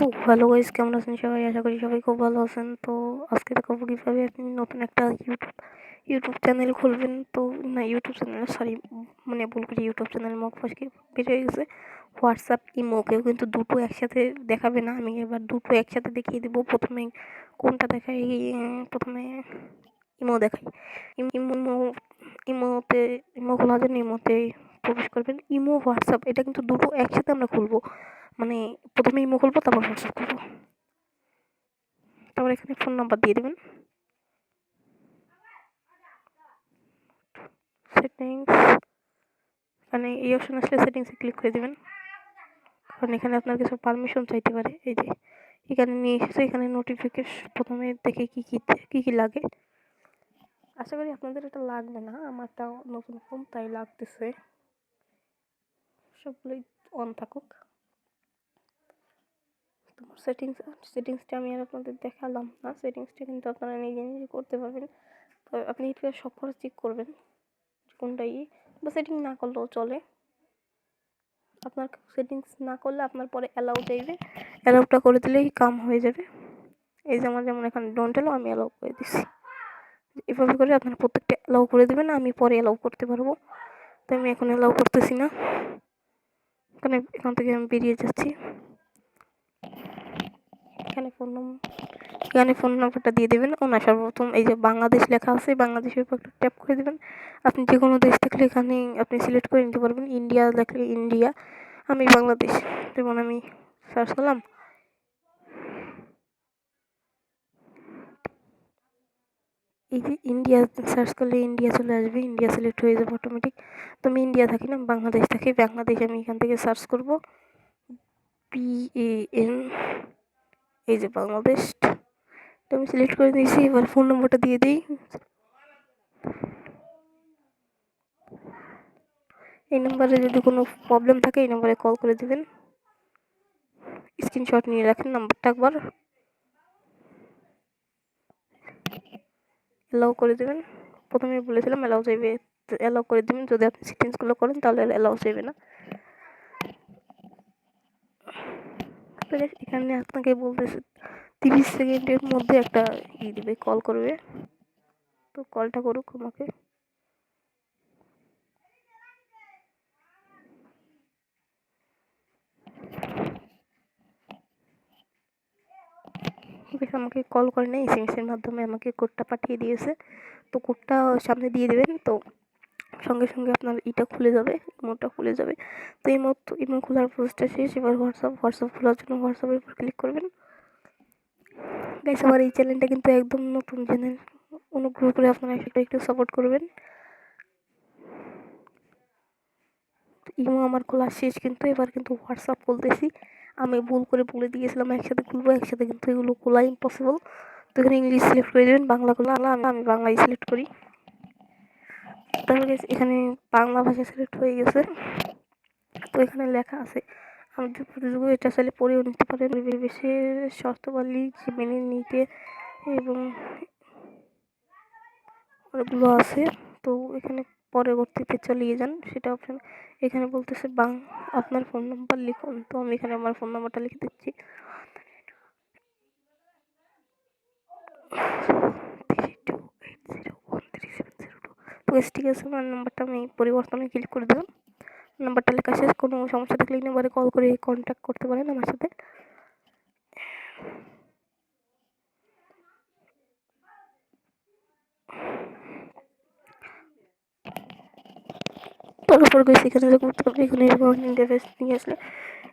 তো hello guys কেমন আছেন সবাই? আশা করি সবাই খুব ভালো আছেন। তো আজকে দেখাবো কীভাবে আপনি নতুন একটা ইউটিউব ইউটিউব চ্যানেল খুলবেন। তো না ইউটিউব চ্যানেল সরি মানে ভুল করে ইউটিউব চ্যানেল মুখ ফসকে বেরিয়ে গেছে। হোয়াটসঅ্যাপ ইমো কেউ কিন্তু দুটো একসাথে দেখাবে না। আমি এবার দুটো একসাথে দেখিয়ে দেবো। প্রথমে কোনটা দেখাই? প্রথমে ইমো দেখাই। ইমো ইমোতে ইমো খোলা জন্য ইমোতে প্রবেশ করবেন। ইমো, হোয়াটসঅ্যাপ, এটা কিন্তু দুটো একসাথে আমরা খুলবো। মানে প্রথমে ইমো খুলবো, তারপর হোয়াটসঅ্যাপ খুলবো। তারপর এখানে ফোন নাম্বার দিয়ে দেবেন। সেটিংস মানে এই অপশন আসলে সেটিংসে ক্লিক করে দেবেন। কারণ এখানে আপনার কিছু পারমিশন চাইতে পারে। এই যে, এখানে নিয়ে এসেছে, এখানে নোটিফিকেশন প্রথমে দেখে কী কী কী কী লাগে। আশা করি আপনাদের এটা লাগবে না আমারটা নতুন ফোন তাই লাগতেছে। সবগুলোই অন থাকুক। তোমার সেটিংস সেটিংসটা আমি আর আপনাদের দেখালাম না। সেটিংসটা কিন্তু আপনারা নিজে নিজে করতে পারবেন। তো আপনি এটা সব করে চেক করবেন কোনটাই বা সেটিং না করলেও চলে। আপনার সেটিংস না করলে আপনার পরে অ্যালাউ চাইবে অ্যালাউটা করে দিলেই কাম হয়ে যাবে। এই যে আমার যেমন এখানে ডোন্ট এলো আমি অ্যালাউ করে দিচ্ছি এভাবে করে আপনার প্রত্যেকটা অ্যালাউ করে দেবেন, আমি পরে অ্যালাউ করতে পারব। তো আমি এখন অ্যালাউ করতেছি না। এখানে, এখান থেকে আমি বেরিয়ে যাচ্ছি। এখানে ফোন নম্বর এখানে ফোন নম্বরটা দিয়ে দেবেন। ওনার সর্বপ্রথম এই যে বাংলাদেশ লেখা আছে বাংলাদেশের উপর একটা ট্যাপ করে দেবেন। আপনি যে কোনো দেশ থাকলে এখানে আপনি সিলেক্ট করে নিতে পারবেন। ইন্ডিয়া লেখলে ইন্ডিয়া, আমি বাংলাদেশ। যেমন আমি সার্চ করলাম। এই যে ইন্ডিয়া সার্চ করলে ইন্ডিয়া চলে আসবে ইন্ডিয়া সিলেক্ট হয়ে যাবে অটোমেটিক তো আমি ইন্ডিয়া থাকি না বাংলাদেশ থাকি। বাংলাদেশ আমি এখান থেকে সার্চ করব। এন এই যে বাংলাদেশ তো আমি সিলেক্ট করে দিয়েছি এবার ফোন নম্বরটা দিয়ে দিই। এই নাম্বারে যদি কোনো প্রবলেম থাকে, এই নাম্বারে কল করে দেবেন। স্ক্রিনশট নিয়ে রাখেন নাম্বারটা একবার। অ্যালাউ করে দেবেন। প্রথমে বলেছিলাম অ্যালাউ চাইবে অ্যালাউ করে দেবেন। যদি আপনি সেটিংসগুলো করেন, তাহলে অ্যালাউ চাইবে না। এখানে আপনাকে বলতেছে, তিরিশ সেকেন্ডের মধ্যে একটা ই দিবে কল করবে। তো কলটা করুক আমাকে। বেশ আমাকে কল করে নেই এসএমএসের মাধ্যমে আমাকে কোডটা পাঠিয়ে দিয়েছে। তো কোডটা সামনে দিয়ে দেবেন, তো সঙ্গে সঙ্গে আপনার ইটা খুলে যাবে ইমোটা খুলে যাবে। তো ইমো ইমো খোলার প্রসেসটা শেষ, এবার হোয়াটসঅ্যাপ হোয়াটসঅ্যাপ খোলার জন্য হোয়াটসঅ্যাপের উপর ক্লিক করবেন। গাইস আমার এই চ্যানেলটা কিন্তু একদম নতুন চ্যানেল অনুগ্রহ করে আপনারা সেটা একটু সাপোর্ট করবেন। ইমো আমার খোলা শেষ কিন্তু, এবার কিন্তু হোয়াটসঅ্যাপ খুলতেছি। আমি ভুল করে বলে দিয়েছিলাম, একসাথে খুলবো, একসাথে কিন্তু এগুলো খোলা ইম্পসিবল তো এখানে ইংলিশ সিলেক্ট করে দেবেন, বাংলা খোলা আমি আমি বাংলাই সিলেক্ট করি। তাহলে এখানে বাংলা ভাষা সিলেক্ট হয়ে গেছে। তো এখানে লেখা আছে আমাদের প্রতিযোগী এটা চাইলে পড়েও নিতে পারে পরিবেশের শর্তবালী মেনে নিতে এবং অনেকগুলো আছে। তো এখানে পরবর্তীতে চালিয়ে যান, সেটা অপশন এখানে বলতেছে বাং, আপনার ফোন নাম্বার লিখুন। তো আমি এখানে আমার ফোন নাম্বারটা লিখে দিচ্ছি। তো ঠিক আছে, আমার নাম্বারটা আমি পরিবর্তনে ক্লিক করে দিলাম। নাম্বারটা লেখা শেষ, কোনো সমস্যা থাকলে এই নাম্বারে কল করে কন্ট্যাক্ট করতে পারেন আমার সাথে। তারপর গেছি। এখানে হবে এখানে ইন্টারফেস নিয়ে আসলে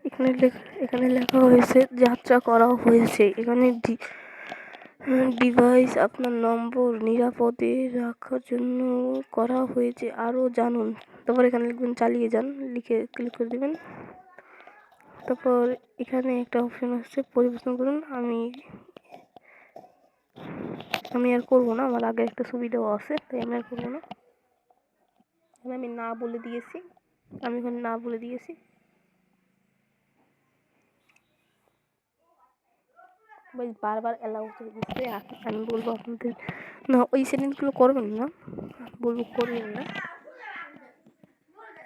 এখানে এখানে লেখা হয়েছে, যাত্রা করা হয়েছে। এখানে ডিভাইস আপনার নম্বর নিরাপদে রাখার জন্য করা হয়েছে। আরও জানুন। তারপর এখানে লিখবেন, চালিয়ে যান। লিখে ক্লিক করে দেবেন। তারপর এখানে একটা অপশন আসছে পরিবর্তন করুন। আমি আমি আর করব না। আমার আগে একটা সুবিধাও আছে, তাই আমি আর করব না। আমি না বলে দিয়েছি। আমি এখানে না বলে দিয়েছি। বারবার অ্যালাউ করে দিচ্ছে। আমি বলব আপনাদের, না, ওই সেটিংসগুলো করবেন না। বলব করবেন না।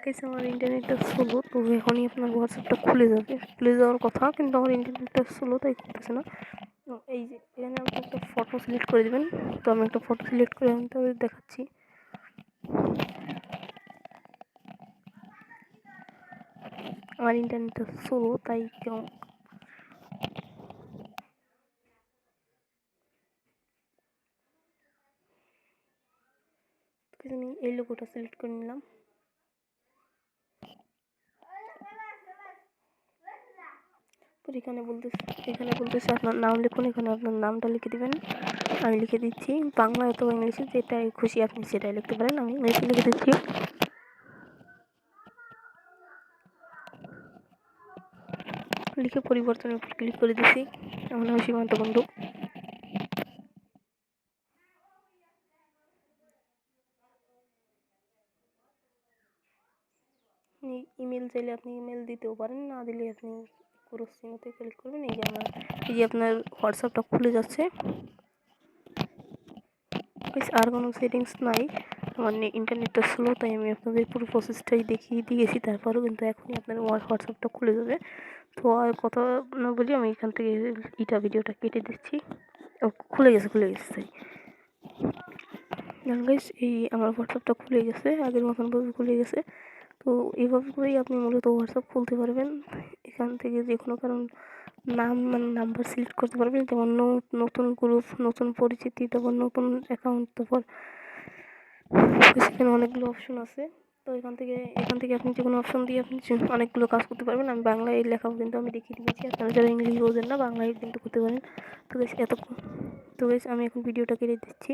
গাইস আমার ইন্টারনেটটা স্লো তো এখনই আপনার হোয়াটসঅ্যাপটা খুলে যাবে। খুলে যাওয়ার কথা, কিন্তু আমার ইন্টারনেটটা স্লো তাই করতেছে না। এই যে, এখানে আপনি একটা ফটো সিলেক্ট করে দেবেন। তো আমি একটা ফটো সিলেক্ট করে আমি তাদের দেখাচ্ছি। আমার ইন্টারনেটটা স্লো তাই কেমন আমি এই লোগোটা সিলেক্ট করে নিলাম। এখানে বলতেছে এখানে বলতেছে আপনার নাম লিখুন, এখানে আপনার নামটা লিখে দিবেন। আমি লিখে দিচ্ছি, বাংলা অথবা ইংলিশে যেটাই খুশি আপনি সেটাই লিখতে পারেন, আমি ইংলিশে লিখে দিচ্ছি। লিখে পরিবর্তনের উপর ক্লিক করে দিচ্ছি আমার নাম সীমান্ত বন্ধু। ইমেল চাইলে আপনি ইমেল দিতেও পারেন, না দিলে আপনি পুরো সিমতে ক্লিক করবেন। এই যে আমার এই যে আপনার হোয়াটসঅ্যাপটা খুলে যাচ্ছে। আর কোনো সেটিংস নাই। আমার ইন্টারনেটটা স্লো তাই আমি আপনাদের পুরো প্রসেসটাই দেখিয়ে দিয়েছি, তারপরেও কিন্তু এখনই আপনার হোয়াটসঅ্যাপটা খুলে যাবে। তো আর কথা না বলি আমি এখান থেকে ইটা ভিডিওটা কেটে দিচ্ছি। ও, খুলে গেছে খুলে গেছে, তাই। গাইস এই আমার হোয়াটসঅ্যাপটা খুলে গেছে, আগের মতন খুলে গেছে। তো এইভাবে করেই আপনি মূলত হোয়াটসঅ্যাপ খুলতে পারবেন। এখান থেকে যে কোনো কারণ নাম মানে নাম্বার সিলেক্ট করতে পারবেন। যেমন নতুন গ্রুপ নতুন পরিচিতি, তারপর নতুন অ্যাকাউন্ট তারপর সেখানে অনেকগুলো অপশন আছে। তো এখান থেকে এখান থেকে আপনি যে কোনো অপশন দিয়ে আপনি অনেকগুলো কাজ করতে পারবেন। আমি বাংলায় এই লেখাও কিন্তু আমি দেখিয়ে দিয়েছি। আপনারা যারা ইংলিশ বোঝেন না, বাংলায় কিন্তু করতে পারেন। তো বেশ এত তো বেশ, আমি এখন ভিডিওটা কেটে দিচ্ছি।